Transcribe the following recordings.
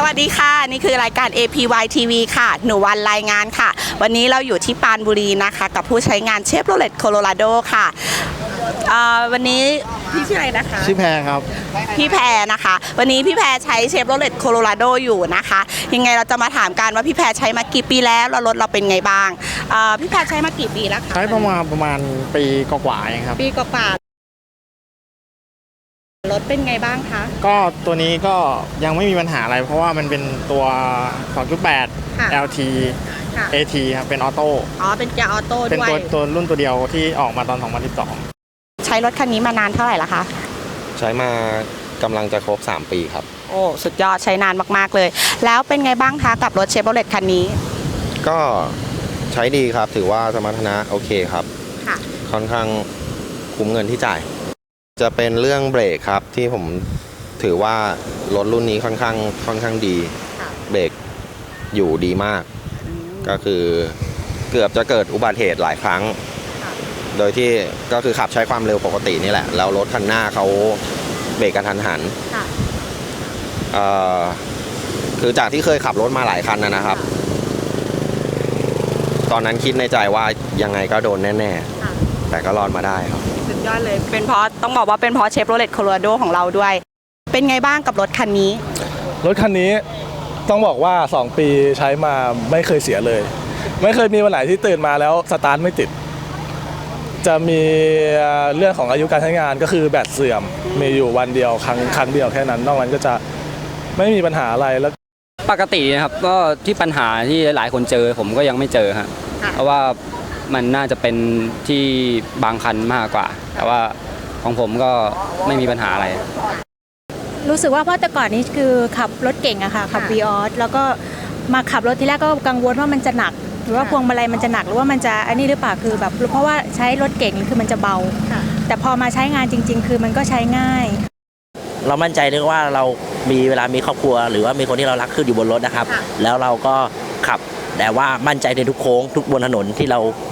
สวัสดีค่ะ นี่คือรายการ APY TV ค่ะ หนูวันรายงานค่ะ วันนี้เราอยู่ที่ปรานบุรีนะคะ กับผู้ใช้งานเชฟโรเลตโคโลราโดค่ะเอ่อวันนี้พี่ชื่ออะไรนะคะ ชื่อแพรครับ พี่แพรนะคะ วันนี้พี่แพรใช้เชฟโรเลตโคโลราโดอยู่นะคะ ยังไงเราจะมาถามกันว่าพี่แพรใช้มากี่ปีแล้วแล้วรถเราเป็นไงบ้างเอ่อพี่แพรใช้มากี่ปีแล้วคะใช้ประมาณประมาณปีกว่าๆเองครับ ปีกว่าๆ รถเป็นไงบ้างคะ ก็ตัวนี้ก็ยังไม่มีปัญหาอะไร เพราะว่ามันเป็นตัว 2.8ค่ะ LT ค่ะ AT ครับเป็นออโต้อ๋อ เป็นเกียร์ออโต้เป็นด้วยตัวตัวรุ่นตัวเดียวที่ออกมาตอน 2012 ใช้รถคันนี้มานานเท่าไหร่ละคะ ใช้มากำลังจะครบ 3 ปีครับ โอ้ สุดยอดใช้นานมากๆเลย แล้วเป็นไงบ้างคะกับรถเชฟโรเลตคันนี้ ก็ใช้ดีครับ ถือว่าสมรรถนะโอเคครับ ค่ะ ค่อนข้างคุ้มเงินที่จ่าย จะเป็นเรื่องเบรกครับที่ผมถือว่ารถรุ่นนี้ค่อนข้างค่อนข้างดีค่ะเบรกอยู่ดีมาก ก็คือเกือบจะเกิดอุบัติเหตุหลายครั้งค่ะโดยที่ก็คือขับใช้ความเร็วปกตินี่แหละ แล้วรถคันหน้าเขาเบรกกระทันหันค่ะเอ่อคือจากที่เคยขับรถมาหลายคันนะนะครับ ตอนนั้นคิดในใจว่ายังไงก็โดนแน่ค่ะๆแต่ก็รอดมาได้ครับ สุดยอดเลย เป็นเพราะต้องบอกว่าเป็นเพราะเชฟโรเลตโคโลราโดของเราด้วย เป็นไงบ้างกับรถคันนี้ รถคันนี้ต้องบอกว่า 2 ปีใช้มาไม่เคยเสียเลย ไม่เคยมีวันไหนที่ตื่นมาแล้วสตาร์ทไม่ติด จะมีเรื่องของอายุการใช้งานก็คือแบตเสื่อมมีอยู่วันเดียวครั้งครั้งเดียวแค่นั้น นอกนั้นก็จะไม่มีปัญหาอะไรแล้ว ปกตินะครับก็ที่ปัญหาที่หลายคนเจอผมก็ยังไม่เจอฮะค่ะเพราะว่า มันน่าจะเป็นที่บางคันมากกว่า แต่ว่าของผมก็ไม่มีปัญหาอะไร รู้สึกว่าเพราะแต่ก่อนนี้คือขับรถเก่งอะค่ะขับค่ะวีออสแล้วก็มาขับรถที่แรกก็กังวลว่ามันจะหนัก หรือว่าค่ะพวงมาลัยมันจะหนักหรือว่ามันจะอันนี้หรือเปล่าคือแบบเพราะว่าใช้รถเก่งคือมันจะเบาค่ะแต่พอมาใช้งานจริง ๆ คือมันก็ใช้ง่าย เรามั่นใจเรื่องว่าเรามีเวลามีครอบครัว หรือว่ามีคนที่เรารักขึ้นอยู่บนรถนะครับค่ะแล้วเราก็ขับแต่ว่ามั่นใจในทุกโค้งทุกบนถนนที่เราเอ่อ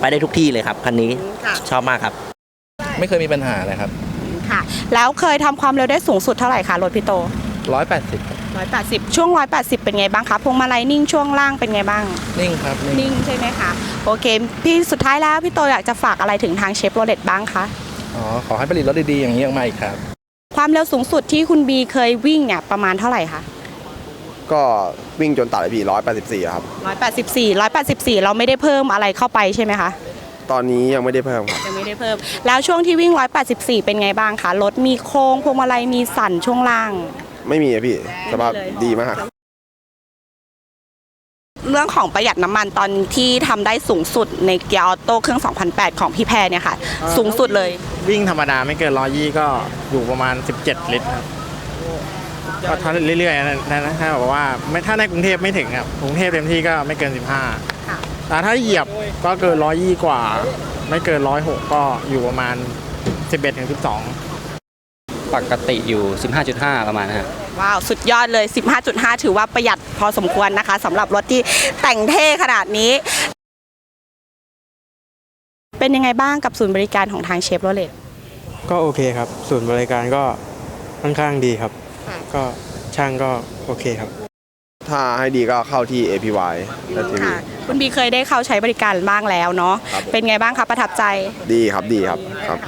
ไปได้ทุกที่เลยครับคันนี้ค่ะ ชอบมากครับ ไม่เคยมีปัญหาเลยครับค่ะ แล้วเคยทำความเร็วได้สูงสุดเท่าไหร่คะรถพี่โต180 180 ช่วง 180 เป็นไงบ้างคะพวงมาลัยนิ่งช่วงล่างเป็นไงบ้าง นิ่งครับนิ่งนิ่งใช่ไหมคะโอเค พี่สุดท้ายแล้วพี่โตอยากจะฝากอะไรถึงทางเชฟโรเลตบ้างคะอ๋อขอให้ผลิตรถดีๆอย่างนี้ออกมาอีกครับ ความเร็วสูงสุดที่คุณบีเคยวิ่งเนี่ยประมาณเท่าไหร่คะ ก็วิ่งจนตัดเลยพี่ร้อยแปดสิบสี่ครับ 184 184 เราไม่ได้เพิ่มอะไรเข้าไปใช่ไหมคะตอนนี้ยังไม่ได้เพิ่มครับยังไม่ได้เพิ่ม แล้วช่วงที่วิ่ง 184 เป็นไงบ้างคะรถมีโค้งพวงมาลัยมีสั่นช่วงล่าง ไม่มีอะพี่สภาพไม่มีเลยดีมาก เรื่องของประหยัดน้ำมันตอนที่ทำได้สูงสุดในเกียร์ออโต้เครื่อง 2008 ของพี่แพรเนี่ยค่ะ สูงสุดเลย วิ่งธรรมดาไม่เกิน120ก็อยู่ประมาณ 17 ลิตรครับ ก็ถ้าเรื่อยๆนะนะนะถ้าบอกว่าไม่ถ้าในกรุงเทพไม่ถึงครับกรุงเทพเต็มที่ก็ไม่เกินค่ะ15แต่ถ้าเหยียบก็เกิน120กว่า ไม่เกิน106ก็อยู่ประมาณ 11ถึง12 ปกติอยู่ 15.5 ประมาณนะฮะว้าว สุดยอดเลย 15.5 ถือว่าประหยัดพอสมควรนะคะสำหรับรถที่แต่งเท่ขนาดนี้ เป็นยังไงบ้างกับศูนย์บริการของทางเชฟโรเลตก็โอเคครับส่วนย์บริการก็ค่อนข้างดีครับ ค่ะ ก็ช่างก็โอเคครับ ถ้าให้ดีก็เข้าที่ APY และทีวีค่ะ คุณบีเคยได้เข้าใช้บริการบ้างแล้วเนาะครับผมเป็นไงบ้างคะประทับใจ ดีครับดีครับครับ